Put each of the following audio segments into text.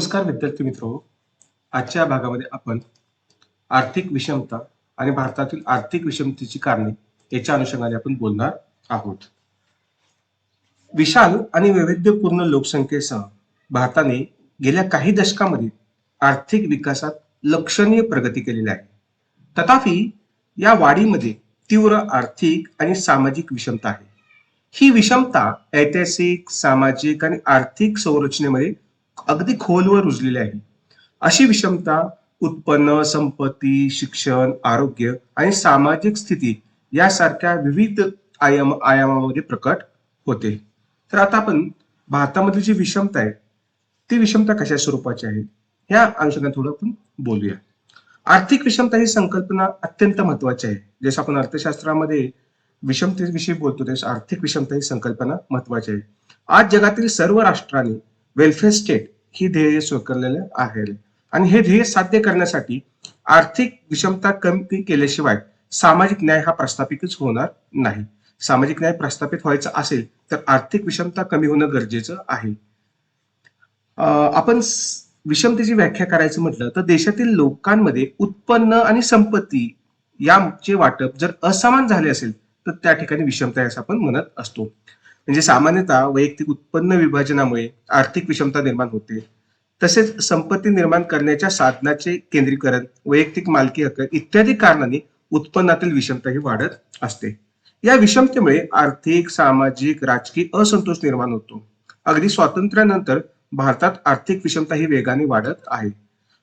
नमस्कार विद्यार्थी मित्र. आजच्या भागामध्ये आपण आर्थिक विषमता आणि भारतातील आर्थिक विषमतेची कारणे याच्या अनुषंगाने आपण बोलणार आहोत. विशाल आणि वैविध्यपूर्ण लोकसंख्येसह भारताने गेल्या काही दशकामध्ये आर्थिक विकासात लक्षणीय प्रगती केलेली आहे. तथापि या वाढीमध्ये तीव्र आर्थिक आणि सामाजिक विषमता आहे. ही विषमता ऐतिहासिक सामाजिक आणि आर्थिक संरचनेमध्ये अगदी खोलवर रुजलेली आहे. अशी विषमता उत्पन्न संपत्ती शिक्षण आरोग्य आणि सामाजिक स्थिती यासारख्या विविध आयाम आयामामध्ये प्रकट होते. तर आता आपण भारतामधली जी विषमता आहे ती विषमता कशा स्वरूपाची आहे या अनुषंगाने थोडं आपण बोलूया. आर्थिक विषमता ही संकल्पना अत्यंत महत्वाची आहे. जसं आपण अर्थशास्त्रामध्ये विषमतेविषयी बोलतो तसे आर्थिक विषमता ही संकल्पना महत्वाची आहे. आज जगातील सर्व राष्ट्रांनी वेलफेअर स्टेट ही ध्येय स्वीकारलेले आहे. आणि हे ध्येय साध्य करण्यासाठी आर्थिक विषमता कमी केल्याशिवाय सामाजिक न्याय हा प्रस्थापितच होणार नाही. सामाजिक न्याय प्रस्थापित व्हायचा असेल तर आर्थिक विषमता कमी होणं गरजेचं आहे. आपण विषमतेची व्याख्या करायचं म्हटलं तर देशातील लोकांमध्ये उत्पन्न आणि संपत्ती याचे वाटप जर असमान झाले असेल तर त्या ठिकाणी विषमता असं आपण म्हणत असतो. म्हणजे सामान्यतः वैयक्तिक उत्पन्न विभाजनामुळे आर्थिक विषमता निर्माण होते. तसेच संपत्ती निर्माण करण्याच्या साधनाचे केंद्रीकरण वैयक्तिक मालकी हक्क इत्यादी कारणांनी उत्पन्नातील विषमता ही वाढत असते. या विषमतेमुळे आर्थिक सामाजिक राजकीय असंतोष निर्माण होतो. अगदी स्वातंत्र्यानंतर भारतात आर्थिक विषमता ही वेगाने वाढत आहे.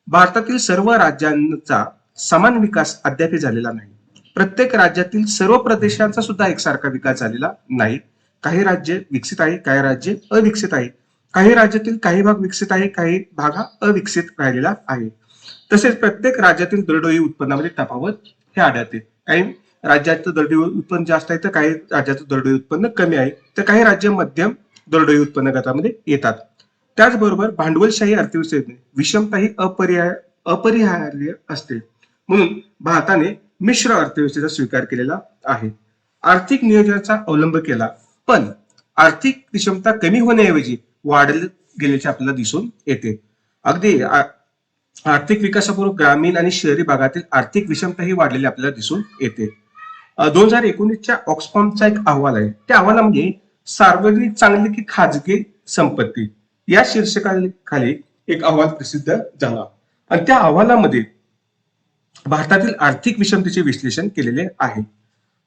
भारतातील सर्व राज्यांचा समान विकास अद्याप झालेला नाही. प्रत्येक राज्यातील सर्व प्रदेशांचा सुद्धा एकसारखा विकास झालेला नाही. काही राज्य विकसित आहे काही राज्य अविकसित आहे. काही राज्यातील काही भाग विकसित आहे काही भाग हा अविकसित राहिलेला आहे. तसेच प्रत्येक राज्यातील दरडोई उत्पन्नामध्ये तफावत हे आढळते. काही राज्याचं दरडोई उत्पन्न जास्त आहे तर काही राज्याचं दरडोई उत्पन्न कमी आहे तर काही राज्य मध्यम दरडोई उत्पन्न गटामध्ये येतात. त्याचबरोबर भांडवलशाही अर्थव्यवस्थेने विषमता ही अपरिहार्य अपरिहार्य असते. म्हणून भारताने मिश्र अर्थव्यवस्थेचा स्वीकार केलेला आहे. आर्थिक नियोजनाचा अवलंब केला. पण आर्थिक विषमता कमी होण्याऐवजी वाढले गेल्याचे आपल्याला दिसून येते. अगदी आर्थिक विकासापूर्वी ग्रामीण आणि शहरी भागातील आर्थिक विषमता ही वाढलेली आपल्याला दिसून येते. दोन हजार एकोणीसच्या ऑक्सफॉर्मचा एक अहवाल आहे. त्या अहवालामध्ये सार्वजनिक चांगली की खाजगी संपत्ती या शीर्षकाखाली एक अहवाल प्रसिद्ध झाला. आणि त्या अहवालामध्ये भारतातील आर्थिक विषमतेचे विश्लेषण केलेले आहे.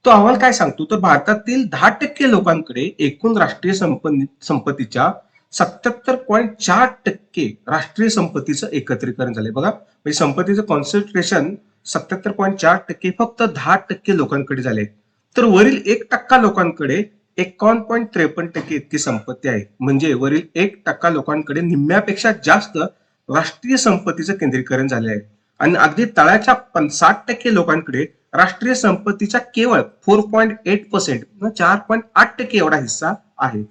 तो अहवाल काय सांगतो? तर भारतातील दहा टक्के लोकांकडे एकूण राष्ट्रीय संपत्ती संपत्तीच्या सत्याहत्तर पॉईंट चार टक्के राष्ट्रीय संपत्तीचं एकत्रीकरण झालंय. बघा म्हणजे संपत्तीचं कॉन्सन्ट्रेशन सत्याहत्तर पॉईंट चार टक्के फक्त दहा टक्के लोकांकडे झाले. तर वरील एक टक्का लोकांकडे एकावन्न पॉईंट त्रेपन्न टक्के इतकी संपत्ती आहे. म्हणजे वरील एक टक्का लोकांकडे निम्म्यापेक्षा जास्त राष्ट्रीय संपत्तीचं केंद्रीकरण झाले आहे आणि अगदी तळाच्या पण साठ टक्के लोकांकडे राष्ट्रीय संपत्तीचा केवळ फोर पॉईंट एट पर्सेंट चार पॉईंट आठ टक्के एवढा हिस्सा आहे.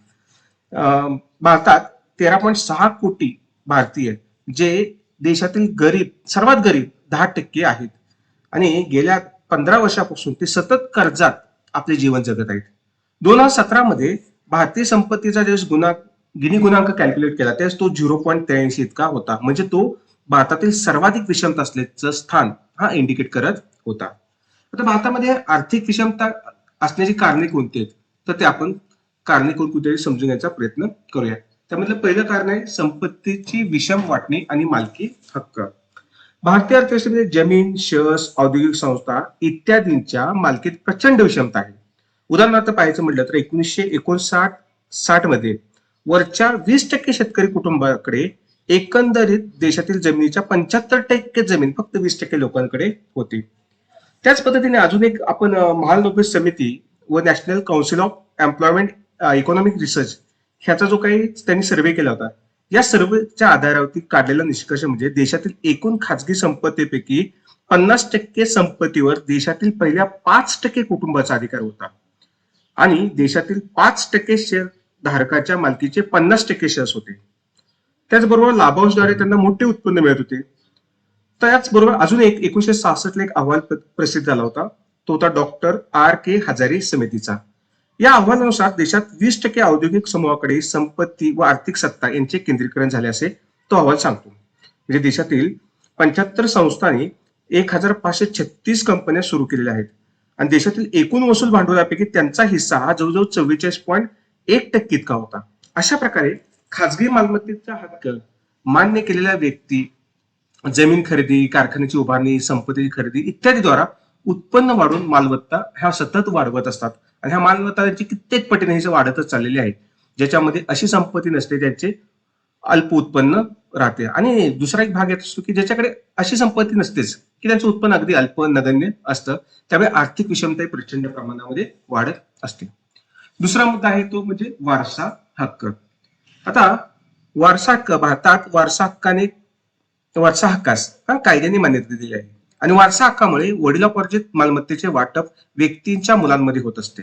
भारतात तेरा पॉईंट सहा कोटी भारतीय जे देशातील गरीब सर्वात गरीब दहा टक्के आहेत. आणि गेल्या पंधरा वर्षापासून ते सतत कर्जात आपले जीवन जगत आहेत. दोन हजार सतरा मध्ये भारतीय संपत्तीचा ज्यावेळेस गुन्हा गिनी गुणांक कॅल्क्युलेट केला त्यावेळेस तो झिरो पॉईंट त्र्याऐंशी इतका होता. म्हणजे तो भारतातील सर्वाधिक विषमता असल्याचं स्थान हा इंडिकेट करत होता. आता भारतामध्ये आर्थिक विषमता असण्याची कारणे कोणती आहेत? तर ते आपण कारणे कुठे समजून घ्यायचा प्रयत्न करूया त्यामधलं पहिलं कारण आहे संपत्तीची विषम वाटणी आणि मालकी हक्क. भारतीय अर्थव्यवस्थेमध्ये जमीन शेअर्स औद्योगिक संस्था इत्यादींच्या मालकीत प्रचंड विषमता आहे. उदाहरणार्थ पाहायचं म्हटलं तर एकोणीसशे एकोणसाठ साठमध्ये वरच्या वीस टक्के शेतकरी कुटुंबाकडे एकंदरीत देशातील जमिनीच्या पंच्याहत्तर टक्के जमीन फक्त वीस टक्के लोकांकडे होती. त्याच पद्धतीने अजून एक आपण महाल महानोबेल समिती व national council of employment economic research ह्याचा जो काही त्यांनी सर्वे केला होता या सर्वेच्या आधारावरती काढलेला निष्कर्ष म्हणजे देशातील एकूण खाजगी संपत्तीपैकी पन्नास टक्के संपत्तीवर देशातील पहिल्या पाच टक्के कुटुंबाचा अधिकार होता. आणि देशातील पाच टक्के शेअर धारकाच्या मालकीचे पन्नास टक्के शेअर्स होते. त्याचबरोबर लाभांशद्वारे त्यांना मोठे उत्पन्न मिळत होते. त्याचबरोबर अजून एक एकोणीशे सहासष्टला एक अहवाल प्रसिद्ध झाला होता. तो होता डॉक्टर आर के हजारे समितीचा. या अहवालानुसार देशात वीस टक्के औद्योगिक समूहाकडे संपत्ती व आर्थिक सत्ता यांचे केंद्रीकरण झाले असे तो अहवाल सांगतो. म्हणजे देशातील पंच्याहत्तर संस्थांनी एक हजार पाचशे छत्तीस कंपन्या सुरू केलेल्या आहेत. आणि देशातील एकूण वसूल भांडवलापैकी त्यांचा हिस्सा हा जवळजवळ चव्वेचाळीस पॉईंट एक टक्के इतका होता. अशा प्रकारे खाजगी मालमत्तेचा हक्क मान्य केलेल्या व्यक्ती जमीन खरेदी कारखान्याची उभारणी संपत्ती खरेदी इत्यादीद्वारा उत्पन्न वाढून मालमत्ता ह्या सतत वाढवत असतात. आणि ह्या मालमत्ता त्यांची कित्येक पटीने हिचं वाढतच चाललेली आहे. ज्याच्यामध्ये अशी संपत्ती नसते त्यांचे अल्प उत्पन्न राहते. आणि दुसरा एक भाग येत असतो की ज्याच्याकडे अशी संपत्ती नसतेच की त्यांचं उत्पन्न अगदी अल्प नगण्य असतं. त्यामुळे आर्थिक विषमता प्रचंड प्रमाणामध्ये वाढत असते. दुसरा मुद्दा आहे तो म्हणजे वारसा हक्क. आता वारसा हक्क भारतात वारसा हक्काने वारसा हक्कास हा कायद्याने मान्यता दिली आहे. आणि वारसा हक्कामुळे वडिलोपार्जित मालमत्तेचे वाटप व्यक्तींच्या मुलांमध्ये होत असते.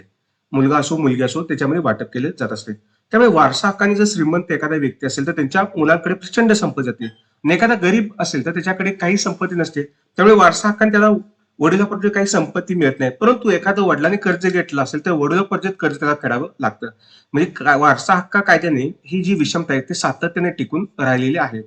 मुलगा असो मुलगी असो त्याच्यामध्ये वाटप केले जात असते. त्यामुळे वारसा हक्काने जर श्रीमंत एखादा व्यक्ती असेल तर त्यांच्या मुलांकडे प्रचंड संपत्ती जाते. आणि एखादा गरीब असेल तर त्याच्याकडे काही संपत्ती नसते. त्यामुळे वारसा हक्काने त्याला वडिलोपार्जित काही संपत्ती मिळत नाही. परंतु एखादं वडिलांनी कर्ज घेतलं असेल तर वडिलोपार्जित कर्ज त्याला फेडावं लागतं. म्हणजे वारसा हक्का कायद्याने ही जी विषमता आहे ती सातत्याने टिकून राहिलेली आहे.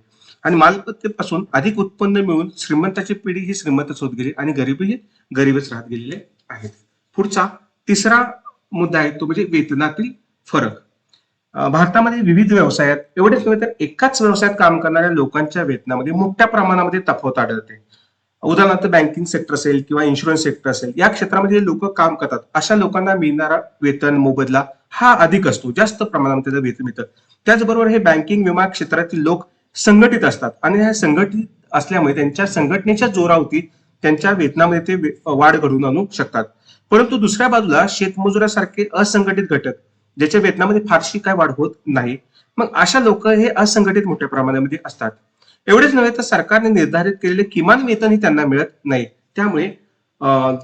आणि मालमत्तेपासून अधिक उत्पन्न मिळून श्रीमंताची पिढी ही श्रीमंतच होत गेली आणि गरिबी ही गरीबच राहत गेलेले आहेत पुढचा तिसरा मुद्दा आहे तो म्हणजे वेतनातील फरक. भारतामध्ये विविध व्यवसायात एवढेच नव्हे तर एकाच व्यवसायात काम करणाऱ्या लोकांच्या वेतनामध्ये मोठ्या प्रमाणामध्ये तफावत आढळते. उदाहरणार्थ बँकिंग सेक्टर असेल किंवा इन्शुरन्स सेक्टर असेल या क्षेत्रामध्ये लोक काम करतात अशा लोकांना मिळणारा वेतन मोबदला हा अधिक असतो. जास्त प्रमाणामध्ये त्याचं वेतन मिळतं. त्याचबरोबर हे बँकिंग विमा क्षेत्रातील लोक संघटित असतात. आणि ह्या संघटित असल्यामुळे त्यांच्या संघटनेच्या जोरावरती त्यांच्या वेतनामध्ये ते वाढ घडवून आणू शकतात. परंतु दुसऱ्या बाजूला शेतमजुरासारखे असंघटित घटक ज्याच्या वेतनामध्ये फारशी काय वाढ होत नाही मग अशा लोक हे असंघटित मोठ्या प्रमाणामध्ये असतात. एवढेच नव्हे तर सरकारने निर्धारित केलेले किमान वेतनही त्यांना मिळत नाही. त्यामुळे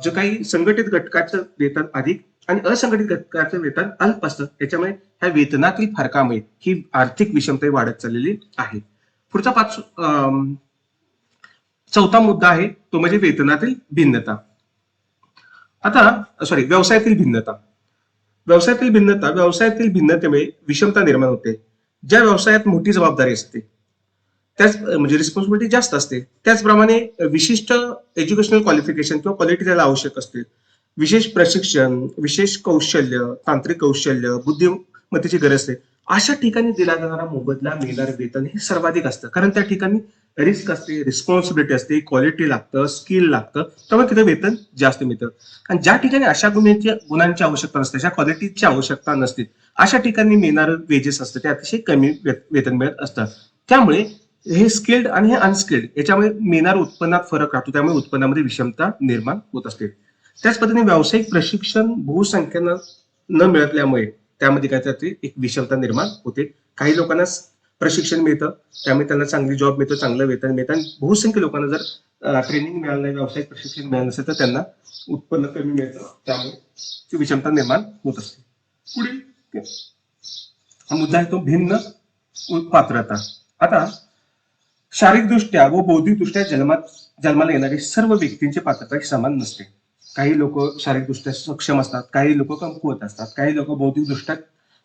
जे काही संघटित घटकाचं वेतन अधिक आणि असंघटित घटकाचं वेतन अल्प असतं. त्याच्यामुळे ह्या वेतनातील फरकामुळे ही आर्थिक विषमता वाढत चाललेली आहे. पुढचा पाच चौथा मुद्दा आहे तो म्हणजे वेतनातील भिन्नता. आता सॉरी व्यवसायातील भिन्नता. व्यवसायातील भिन्नता व्यवसायातील भिन्नतेमुळे विषमता निर्माण होते. ज्या व्यवसायात मोठी जबाबदारी असते त्याच म्हणजे रिस्पॉन्सिबिलिटी जास्त असते त्याचप्रमाणे विशिष्ट एज्युकेशनल क्वालिफिकेशन किंवा क्वालिटी त्याला आवश्यक असते. विशेष प्रशिक्षण विशेष कौशल्य तांत्रिक कौशल्य बुद्धिमत्तेची गरज असते. अशा ठिकाणी दिला जाणारा मोबदला मिळणारं वेतन हे सर्वाधिक असतं. कारण त्या ठिकाणी रिस्क असते रिस्पॉन्सिबिलिटी असते क्वालिटी लागतं स्किल लागतं. त्यामुळे तिथं वेतन जास्त मिळतं. आणि ज्या ठिकाणी अशा गुणांची गुणांची आवश्यकता नसते अशा क्वालिटीची आवश्यकता नसते अशा ठिकाणी मिळणारं वेजेस असतं ते अतिशय कमी वेतन मिळत असतं. त्यामुळे हे स्किल्ड आणि हे अनस्किल्ड याच्यामुळे मिळणार उत्पन्नात फरक राहतो. त्यामुळे उत्पन्नामध्ये विषमता निर्माण होत असते. त्याच पद्धतीने व्यावसायिक प्रशिक्षण बहुसंख्येनं न मिळतल्यामुळे त्यामध्ये काय एक विषमता निर्माण होते. काही लोकांना प्रशिक्षण मिळतं त्यामुळे त्यांना चांगली जॉब मिळतं चांगलं वेतन मिळतं. आणि बहुसंख्य लोकांना जर ट्रेनिंग मिळालं नाही व्यावसायिक प्रशिक्षण मिळालं नसेल तर त्यांना उत्पन्न कमी मिळतं. त्यामुळे ती विषमता निर्माण होत असते. पुढील हा मुद्दा आहे तो भिन्न पात्रता. आता शारीरिकदृष्ट्या व बौद्धिकदृष्ट्या जन्मात जन्माला येणारी सर्व व्यक्तींची पात्रता समान नसते. काही लोक शारीरिकदृष्ट्या सक्षम असतात काही लोक कमकुवत असतात काही लोक बौद्धिकदृष्ट्या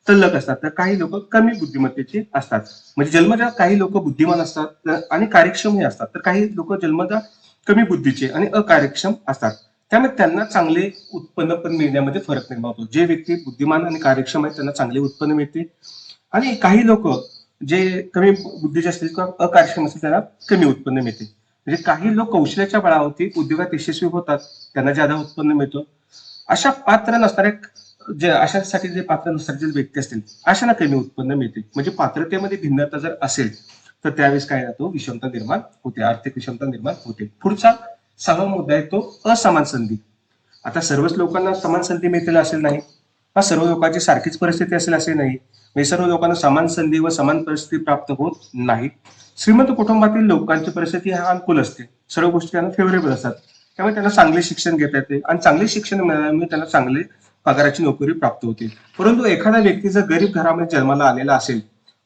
तल्लक असतात तर काही लोक कमी बुद्धिमत्तेचे असतात. म्हणजे जन्मजात काही लोक बुद्धिमान असतात तर- आणि कार्यक्षमही असतात तर काही लोक जन्मजात कमी बुद्धीचे आणि अकार्यक्षम असतात. त्यामुळे त्यांना चांगले उत्पन्न पण मिळण्यामध्ये फरक निर्माण होतो. जे व्यक्ती बुद्धिमान आणि कार्यक्षम आहेत त्यांना चांगले उत्पन्न मिळते. आणि काही लोक जे कमी बुद्धीचे असतील किंवा अकार्यक्षम असतील त्यांना कमी उत्पन्न मिळते. म्हणजे काही लोक कौशल्याच्या बळावरती उद्योगात यशस्वी होतात त्यांना ज्यादा उत्पन्न मिळतो. अशा पात्र नसणाऱ्या जे अशासाठी जे पात्र नसणारे जे व्यक्ती असतील अशांना कमी उत्पन्न मिळते. म्हणजे पात्रतेमध्ये भिन्नता जर असेल तर त्यावेळेस काय जातो विषमता निर्माण होते आर्थिक विषमता निर्माण होते. पुढचा सहावा मुद्दा आहे तो असमान संधी. आता सर्वच लोकांना समान संधी मिळतील असेल नाही हा सर्व लोकांची सारखीच परिस्थिती असेल असे नाही हे सर्व लोकांना समान संधी व समान परिस्थिती प्राप्त होत नाही. श्रीमंत कुटुंबातील लोकांची परिस्थिती हा अनुकूल असते. सर्व गोष्टी त्यांना फेवरेबल असतात. त्यामुळे त्यांना चांगले शिक्षण घेता येते आणि चांगले शिक्षण मिळाल्यामुळे त्यांना चांगले पगाराची नोकरी प्राप्त होते. परंतु एखादा व्यक्ती जर गरीब घरामध्ये जन्माला आलेला असेल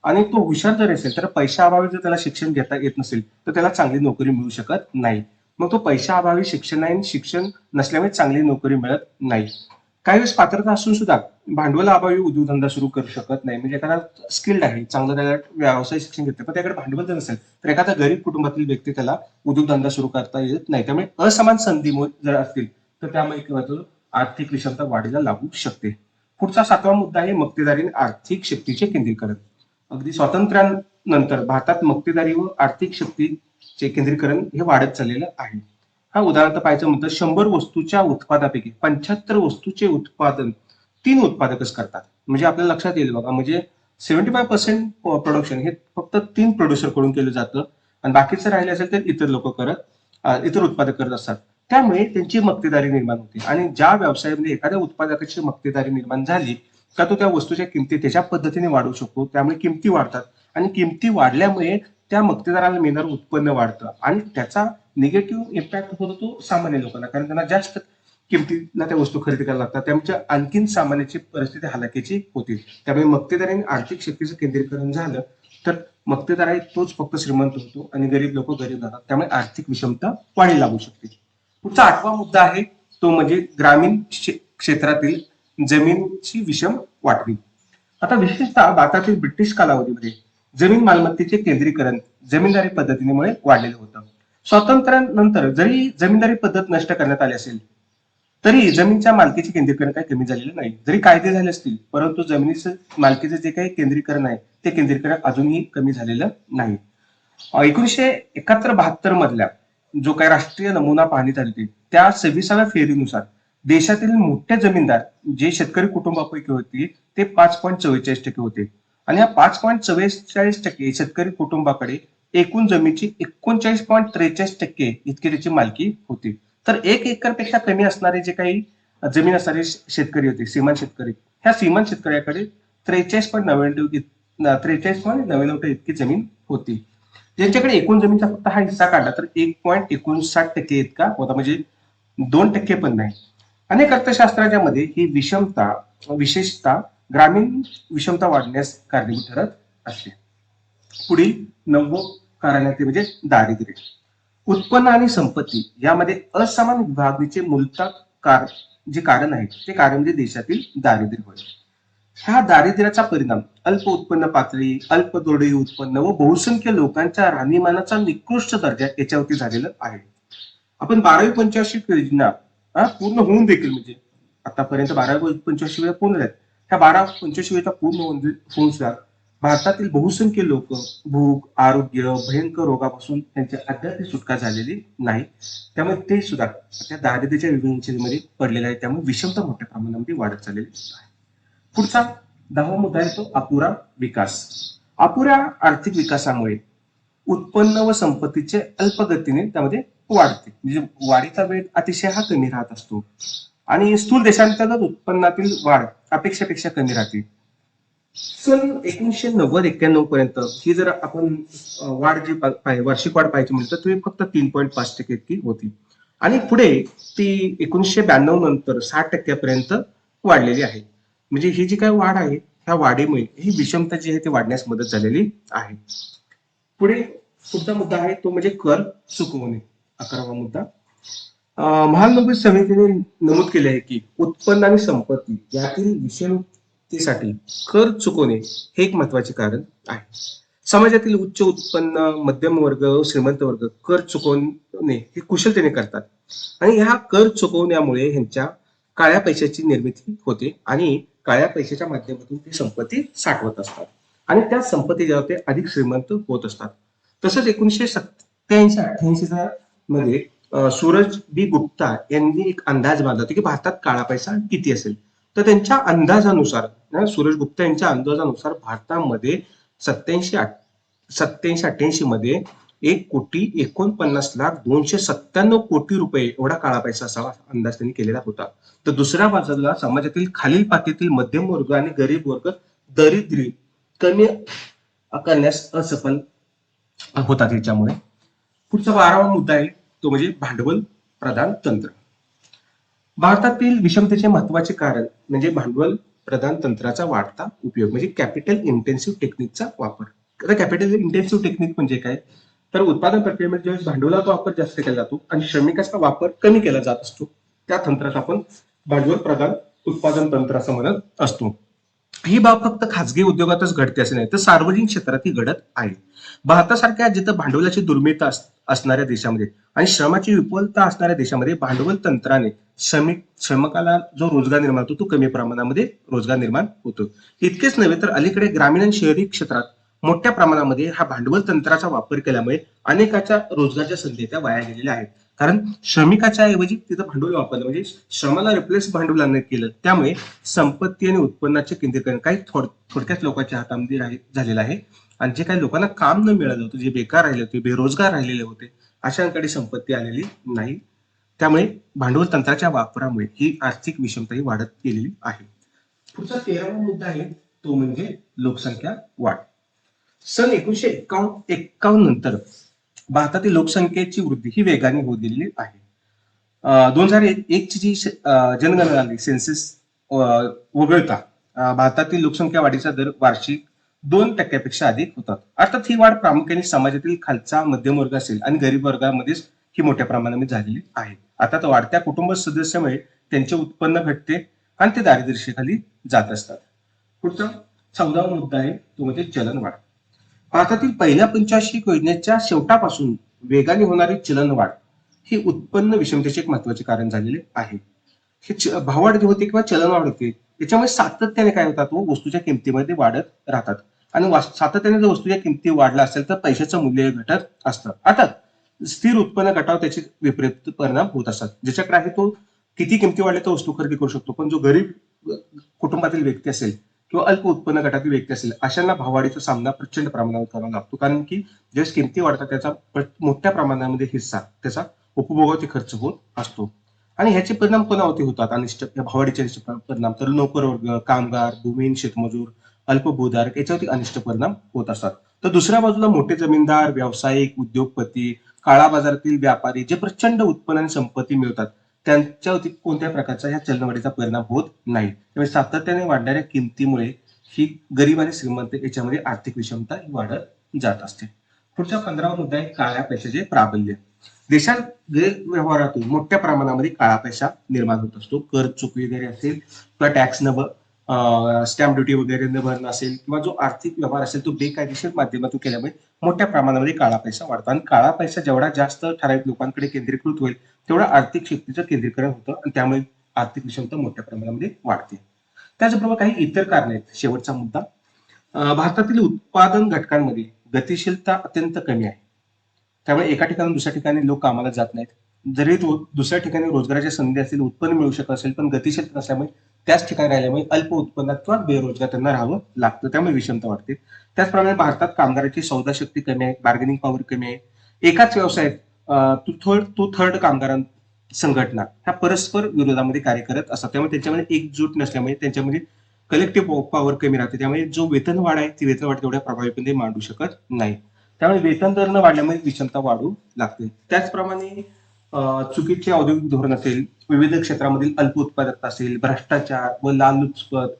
आणि तो हुशार जर असेल तर पैशाअभावी जर त्याला शिक्षण घेता येत नसेल तर त्याला चांगली नोकरी मिळू शकत नाही. मग तो पैशाअभावी शिक्षण नाही आणि शिक्षण नसल्यामुळे चांगली नोकरी मिळत नाही. काही वेळेस पात्रता असून सुद्धा भांडवल अभावी उद्योगधंदा सुरू करू शकत नाही. म्हणजे एखादा स्किल्ड आहे चांगलं त्याला व्यवसाय शिक्षण घेतलं पण त्याकडे भांडवल जर नसेल तर एखादा गरीब कुटुंबातील व्यक्ती त्याला उद्योगधंदा सुरू करता येत नाही. त्यामुळे असमान संधी जर असतील तर त्यामुळे किंवा आर्थिक विषमता वाढीला लागू शकते. पुढचा सातवा मुद्दा आहे मक्तेदारी आणि आर्थिक शक्तीचे केंद्रीकरण. अगदी स्वातंत्र्यानंतर भारतात मक्तेदारी व आर्थिक शक्तीचे केंद्रीकरण हे वाढत चाललेलं आहे. हा उदाहरणार्थ पाहायचं म्हणतं शंभर वस्तूच्या उत्पादापैकी पंच्याहत्तर वस्तूचे उत्पादन तीन उत्पादकच करतात. म्हणजे आपल्याला लक्षात येईल बघा म्हणजे सेव्हन्टी फाय पर्सेंट प्रोडक्शन हे फक्त तीन प्रोड्युसरकडून केलं जातं आणि बाकीचं राहिले असेल तर इतर लोक करत इतर उत्पादक करत असतात. त्यामुळे त्यांची मक्तेदारी निर्माण होते. आणि ज्या व्यवसायामध्ये एखाद्या उत्पादकाची मक्तेदारी निर्माण झाली का तो त्या वस्तूच्या किमती त्याच्या पद्धतीने वाढवू शकतो त्यामुळे किमती वाढतात. आणि किमती वाढल्यामुळे त्या मक्तेदाराला मिळणारं उत्पन्न वाढतं. आणि त्याचा निगेटिव्ह इम्पॅक्ट होतो तो सामान्य लोकांना. कारण त्यांना जास्त किमतीला त्या वस्तू खरेदी करायला लागतात. त्यामुळे आणखीन सामान्याची परिस्थिती हलाखीची होती. त्यामुळे मक्तेदारी आर्थिक शक्तीचं केंद्रीकरण झालं तर मक्तेदार आहे तोच फक्त श्रीमंत होतो आणि गरीब लोक गरीब राहतात. त्यामुळे आर्थिक विषमता वाढी लागू शकते. पुढचा आठवा मुद्दा आहे तो म्हणजे ग्रामीण क्षेत्रातील जमिनीची विषम वाटणी. आता विशेषतः भारतातील ब्रिटिश कालावधीमध्ये जमीन मालमत्तेचे केंद्रीकरण जमीनदारी पद्धतीमुळे वाढलेलं होतं. स्वातंत्र्यानंतर जरी जमीनदारी पद्धत नष्ट करण्यात आली असेल तरी जमीनच्या मालकीचे केंद्रीकरण काही कमी झालेलं नाही. जरी कायदे झाले असतील परंतु जमिनीचं मालकीचं जे काही केंद्रीकरण आहे ते केंद्रीकरण अजूनही कमी झालेलं नाही. एकोणीशे एकाहत्तर बहात्तर मधल्या जो काही राष्ट्रीय नमुना पाहण्यात आली होती त्या सव्वीसाव्या फेरीनुसार देशातील मोठे जमीनदार जे शेतकरी कुटुंबापैकी होते ते पाच पॉईंट चव्वेचाळीस टक्के होते. आणि या पाच पॉईंट चव्वेचाळीस टक्के शेतकरी कुटुंबाकडे एकूण जमीची एकोणचाळीस पॉईंट त्रेचाळीस टक्के इतकी त्याची मालकी होती. तर एक एकरपेक्षा कमी असणारे जे काही जमीन असणारे शेतकरी होते सीमांत शेतकरी ह्या सीमांत शेतकऱ्याकडे त्रेचाळीस पॉईंट नव्याण्णव त्रेचाळीस पॉईंट नव्याण्णव टक्के इतकी जमीन होती. ज्यांच्याकडे एकूण जमीनचा फक्त हा हिस्सा काढला तर एक पॉईंट एकोणसाठ टक्के इतका होता म्हणजे दोन टक्के पण नाही. अनेक अर्थशास्त्राच्या मध्ये ही विषमता विशेषतः ग्रामीण विषमता वाढण्यास कारणीभूत ठरत असते. पुढील नववं कारण आहे ते म्हणजे दारिद्र्य. उत्पन्न आणि संपत्ती यामध्ये असमान विभागणीचे मूलतः कार जे कारण आहे ते कारण म्हणजे देशातील दारिद्र्य होय. ह्या दारिद्र्याचा परिणाम अल्प उत्पन्न पातळी अल्प दोडई उत्पन्न व बहुसंख्य लोकांच्या राहणीमानाचा निकृष्ट दर्जा याच्यावरती झालेला आहे. आपण बारावी पंचवार्षिक योजना पूर्ण होऊन देखील म्हणजे आतापर्यंत बारावी पंचवार्षिक पूर्ण आहेत ह्या बारा पंचवार्षिक पूर्ण होऊन होऊन सुद्धा भारतातील बहुसंख्य लोक भूक आरोग्य भयंकर रोगापासून त्यांची अद्याप सुटका झालेली नाही. त्यामुळे ते सुद्धा त्या दारिद्र्याच्या विभजनमध्ये पडलेले आहे त्यामुळे विषमता मोठ्या प्रमाणामध्ये वाढत चाललेली आहे. पुढचा दहावा मुद्दा आहे तो अपुरा विकास. अपुऱ्या आर्थिक विकासामुळे उत्पन्न व संपत्तीचे अल्पगतीने त्यामध्ये वाढते. म्हणजे वाढीचा वेग अतिशय हा कमी राहत असतो. आणि स्थूल देशांतर्गत उत्पन्नातील वाढ अपेक्षेपेक्षा कमी राहते. सन एकोणीसशे नव्वद एक्क्याण्णव पर्यंत ही जर आपण वाढ जी वार्षिक वाढ पाहायची म्हटलं तर ती फक्त तीन पॉईंट पाच टक्के इतकी होती. आणि पुढे ती एकोणीसशे ब्याण्णव नंतर साठ टक्क्यापर्यंत वाढलेली आहे. म्हणजे ही जी काय वाढ आहे ह्या वाढीमुळे ही विषमता जी आहे ती वाढण्यास मदत झालेली आहे. पुढे पुढचा मुद्दा आहे तो म्हणजे कर चुकवणे. अकरावा मुद्दा. महानगर समितीने नमूद केले आहे की उत्पन्न आणि संपत्ती यातील विषम विषमतेसाठी कर चुकवणे हे एक महत्त्वाचे कारण आहे. समाजातील उच्च उत्पन्न मध्यम वर्ग श्रीमंत वर्ग कर चुकवणे हे कुशलतेने करतात. आणि ह्या कर चुकवण्यामुळे ह्यांच्या काळ्या पैशाची निर्मिती होते आणि काळ्या पैशाच्या माध्यमातून ती संपत्ती साठवत असतात. आणि त्या संपत्ती जेव्हा ते अधिक श्रीमंत होत असतात. तसंच एकोणीसशे सत्याऐंशी अठ्ठ्याऐंशी मध्ये सूरज बी गुप्ता यांनी एक अंदाज बांधला होता की भारतात काळा पैसा किती असेल? तर त्यांच्या अंदाजानुसार सुरेश सूरज गुप्ता यांच्या अंदाजानुसार भारतामध्ये सत्याऐंशी सत्याऐंशी अठ्ठ्याऐंशी मध्ये एक कोटी एकोणपन्नास लाख दोनशे सत्त्याण्णव कोटी रुपये एवढा काळा पैसा असावा अंदाज त्यांनी केलेला होता. तर दुसऱ्या बाजूला समाजातील खालील पातळीतील मध्यम वर्ग आणि गरीब वर्ग दरिद्री कमी करण्यास असफल होता त्याच्यामुळे पुढचा बारावा मुद्दा आहे तो म्हणजे भांडवल प्रधान तंत्र. भारतातील विषमतेचे महत्त्वाचे कारण म्हणजे भांडवल प्रधान तंत्राचा वाढता उपयोग म्हणजे कॅपिटल इंटेन्सिव्ह टेक्निकचा वापर. आता कॅपिटल इंटेन्सिव्ह टेक्निक म्हणजे काय? तर उत्पादन प्रक्रियेमध्ये ज्यावेळेस भांडवलाचा वापर जास्त केला जातो आणि श्रमिकाचा वापर कमी केला जात असतो त्या तंत्रात आपण भांडवल प्रधान उत्पादन तंत्र असं म्हणत असतो. ही बाब फक्त खाजगी उद्योगातच घडते असे नाही तर सार्वजनिक क्षेत्रातही घडत आहे. भारतासारख्या जिथं भांडवलाची दुर्मिळता अस- असणाऱ्या देशामध्ये आणि श्रमाची विपुलता असणाऱ्या देशामध्ये भांडवल तंत्राने श्रमिक श्रमकाला जो रोजगार निर्माण होतो तो कमी प्रमाणामध्ये रोजगार निर्माण होतो. इतकेच नव्हे तर अलीकडे ग्रामीण आणि शहरी क्षेत्रात मोठ्या प्रमाणामध्ये हा भांडवल तंत्राचा वापर केल्यामुळे अनेकाच्या रोजगारच्या संधी त्या वाया गेलेल्या आहेत. कारण श्रमिकाच्या ऐवजी तिथं भांडवल वापरलं म्हणजे श्रमाला रिप्लेस भांडवलाने केलं त्यामुळे संपत्ती आणि उत्पन्नाचे केंद्रीकरण काही थोड थोडक्यात लोकांच्या हातामध्ये झालेलं आहे. आणि जे काही लोकांना काम न मिळालं होतं जे बेकार राहिले होते बेरोजगार राहिलेले होते अशांकडे संपत्ती आलेली नाही. त्यामुळे भांडवल तंत्राच्या वापरामुळे ही आर्थिक विषमताही वाढत गेलेली आहे. पुढचा तेरावा मुद्दा आहे तो म्हणजे लोकसंख्या वाढ. सन एकोणीशे एकावन्न एक्कावन्न नंतर भारतातील लोकसंख्येची वृद्धी ही वेगाने होत गेलेली आहे. दोन हजार एक ची जी जनगणना आली सेन्सेस वगळता भारतातील लोकसंख्या वाढीचा दर वार्षिक दोन टक्क्यापेक्षा अधिक होतात. अर्थात ही वाढ प्रामुख्याने समाजातील खालचा मध्यम वर्ग असेल आणि गरीब वर्गामध्येच ही मोठ्या प्रमाणामध्ये झालेली आहे. आता तर वाढत्या कुटुंब सदस्यामुळे त्यांचे उत्पन्न घटते आणि ते दारिद्र्यरेषेखाली जात असतात. पुढचा चौदावा मुद्दा आहे तो म्हणजे चलनवाढ भारतातील पहिल्या पंचाशी योजनेच्या शेवटापासून वेगाने होणारी चलनवाढ ही उत्पन्न विषमतेचे एक महत्त्वाचे कारण झालेले आहे. हे भाववाढ जी होते किंवा चलनवाढ होते त्याच्यामुळे सातत्याने काय होतात व वस्तूच्या किमतीमध्ये वाढत राहतात. आणि सातत्याने जर वस्तूच्या किमती वाढला असेल तर पैशाचं मूल्य घटत असतं. अर्थात स्थिर उत्पन्न गटावर त्याचे विपरीत परिणाम होत असतात. ज्याच्याकडे आहे तो किती किमती वाढले तर वस्तू खरेदी करू शकतो. पण जो गरीब कुटुंबातील व्यक्ती असेल किंवा अल्प उत्पन्न गटातील व्यक्ती असेल अशांना भाववाढीचा सामना प्रचंड प्रमाणावर करावा लागतो. कारण की ज्यावेळेस किमती वाढतात त्याचा मोठ्या प्रमाणामध्ये हिस्सा त्याचा उपभोगावरती खर्च होत असतो. आणि ह्याचे परिणाम कोणावरती होतात? अनिष्ट या भाववाढीचे अनिष्ट परिणाम. तर नोकर वर्ग कामगार भूमिहीन शेतमजूर अल्पभूधारक याच्यावरती अनिष्ट परिणाम होत असतात. तर दुसऱ्या बाजूला मोठे जमीनदार व्यावसायिक उद्योगपती काळा बाजारातील व्यापारी जे प्रचंड उत्पन्न आणि संपत्ती मिळवतात त्यांच्यावरती कोणत्याही प्रकारचा या चलनवाढीचा परिणाम होत नाही? त्यामुळे सातत्याने वाढणाऱ्या किमतीमुळे ही गरीब आणि श्रीमंत याच्यामध्ये आर्थिक विषमता वाढत जात असते. पुढचा पंधरावा मुद्दा आहे काळ्या पैशाचे प्राबल्य. देशात गैरव्यवहारातून मोठ्या प्रमाणामध्ये काळा पैसा निर्माण होत असतो. कर चुकी वगैरे असेल किंवा टॅक्स न स्टॅम्प ड्युटी वगैरे न भरणं असेल किंवा जो आर्थिक व्यवहार असेल तो बेकायदेशीर माध्यमातून केल्यामुळे मोठ्या प्रमाणामध्ये काळा पैसा वाढतो. आणि काळा पैसा जेवढा जास्त ठराविक लोकांकडे केंद्रीकृत होईल तेवढा आर्थिक शक्तीचं केंद्रीकरण होतं आणि त्यामुळे आर्थिक विषमता मोठ्या प्रमाणामध्ये वाढते. त्याचबरोबर काही इतर कारण आहेत. शेवटचा मुद्दा. भारतातील उत्पादन घटकांमध्ये गतिशीलता अत्यंत कमी आहे. त्यामुळे एका ठिकाणी दुसऱ्या ठिकाणी लोक कामाला जात नाहीत. जरी दुसऱ्या ठिकाणी रोजगाराच्या संधी असतील उत्पन्न मिळू शकत असेल पण गतिशीलता नसल्यामुळे त्याच ठिकाणी राहिल्यामुळे अल्प उत्पन्नात किंवा बेरोजगार त्यांना राहावं लागतं. त्यामुळे विषमता वाढते. त्याचप्रमाणे भारतात कामगाराची सौदा शक्ती कमी आहे बार्गेनिंग पॉवर कमी आहे. एकाच व्यवसायात तू थर्ड टू थर्ड कामगारां संघटना ह्या परस्पर विरोधामध्ये कार्य करत असतात. त्यामुळे त्यांच्यामध्ये एकजूट नसल्यामुळे त्यांच्यामध्ये कलेक्टिव्ह पॉवर कमी राहते. त्यामुळे जो वेतन वाढ आहे ती वेतन वाढ तेवढ्या प्रभावीपणे मांडू शकत नाही. त्यामुळे वेतन दर न वाढल्यामुळे विषमता वाढू लागते. त्याचप्रमाणे चुकीचे औद्योगिक धोरण असेल विविध क्षेत्रामधील अल्प उत्पादकता असेल भ्रष्टाचार व लालुचपत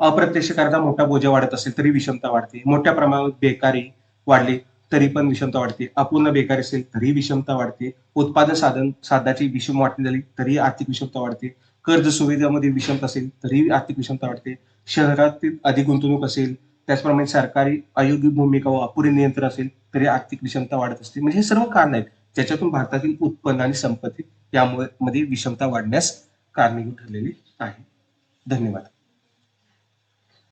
अप्रत्यक्ष कराचा मोठा बोजा वाढत असेल तरी विषमता वाढते. मोठ्या प्रमाणात बेकारी वाढली तरी पण विषमता वाढते. अपूर्ण बेकारी असेल तरी विषमता वाढते. उत्पादन साधन साधनाची विषम वाटणी झाली तरी आर्थिक विषमता वाढते. कर्ज सुविधामध्ये विषमता असेल तरी आर्थिक विषमता वाढते. शहरातील अधिक गुंतवणूक असेल त्याचप्रमाणे सरकारी अयोग्य भूमिका व अपुरे नियंत्रण असेल तरी आर्थिक विषमता वाढत असते. म्हणजे हे सर्व कारण आहेत. ज्याच्यातून भारतातील उत्पन्न आणि संपत्ती यामुळे मध्ये विषमता वाढण्यास कारणीभूत ठरलेली आहे. धन्यवाद.